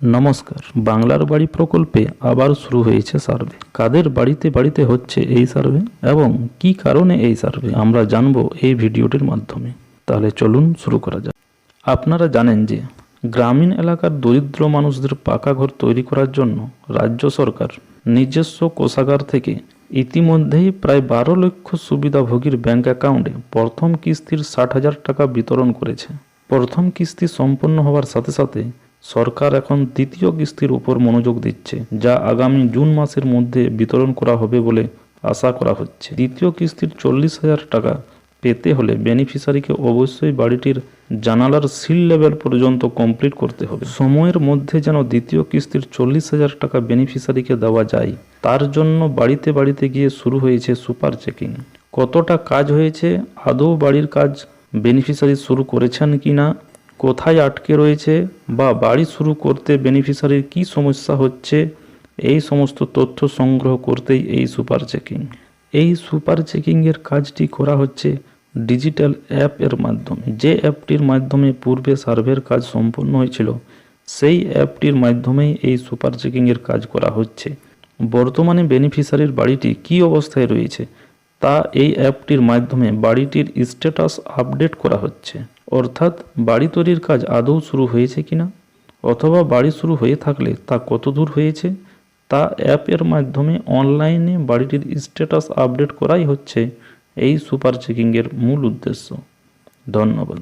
নমস্কার। বাংলার বাড়ি প্রকল্পে আবার শুরু হয়েছে সার্ভে। কাদের বাড়িতে বাড়িতে হচ্ছে এই সার্ভে এবং কি কারণে এই সার্ভে? আমরা জানব এই ভিডিওটির মাধ্যমে। তাহলে চলুন শুরু করা যাক। আপনারা জানেন যে গ্রামীণ এলাকার দরিদ্র মানুষদের পাকা ঘর তৈরি করার জন্য রাজ্য সরকার নিজস্ব কোষাগার থেকে ইতিমধ্যেই প্রায় বারো লক্ষ সুবিধাভোগীর ব্যাংক অ্যাকাউন্টে প্রথম কিস্তির ষাট হাজার টাকা বিতরণ করেছে। প্রথম কিস্তি সম্পন্ন হওয়ার সাথে সাথে সরকার এখন দ্বিতীয় কিস্তির উপর মনোযোগ দিচ্ছে, যা আগামী জুন মাসের মধ্যে বিতরণ করা হবে বলে আশা করা হচ্ছে। দ্বিতীয় কিস্তির চল্লিশ হাজার টাকা পেতে হলে বেনিফিশিয়ারিকে অবশ্যই বাড়িটির জানালার সিল লেভেল পর্যন্ত কমপ্লিট করতে হবে। সময়ের মধ্যে যেন দ্বিতীয় কিস্তির চল্লিশ হাজার টাকা বেনিফিশিয়ারিকে দেওয়া যায়, তার জন্য বাড়িতে বাড়িতে গিয়ে শুরু হয়েছে সুপার চেকিং। কতটা কাজ হয়েছে, আদৌ বাড়ির কাজ বেনিফিশিয়ারি শুরু করেছেন কি না কোথায় আটকে রয়েছে বা বাড়ি শুরু করতে বেনিফিশিয়ারির কী সমস্যা হচ্ছে, এই সমস্ত তথ্য সংগ্রহ করতেই এই সুপার চেকিং এই সুপার চেকিংয়ের কাজটি করা হচ্ছে ডিজিটাল অ্যাপ এর মাধ্যমে। যে অ্যাপটির মাধ্যমে পূর্বে সার্ভের কাজ সম্পন্ন হয়েছিল, সেই অ্যাপটির মাধ্যমেই এই সুপার চেকিংয়ের কাজ করা হচ্ছে। বর্তমানে বেনিফিশিয়ারির বাড়িটি কী অবস্থায় রয়েছে, তা এই অ্যাপটির মাধ্যমে বাড়িটির স্ট্যাটাস আপডেট করা হচ্ছে। অর্থাৎ বাড়ি তৈরির কাজ আদৌ শুরু হয়েছে কিনা? অথবা বাড়ি শুরু হয়ে থাকলে তা কত দূর হয়েছে? তা অ্যাপের মাধ্যমে অনলাইনে বাড়িটির স্ট্যাটাস আপডেট করাই হচ্ছে এই সুপার চেকিংয়ের মূল উদ্দেশ্য। ধন্যবাদ।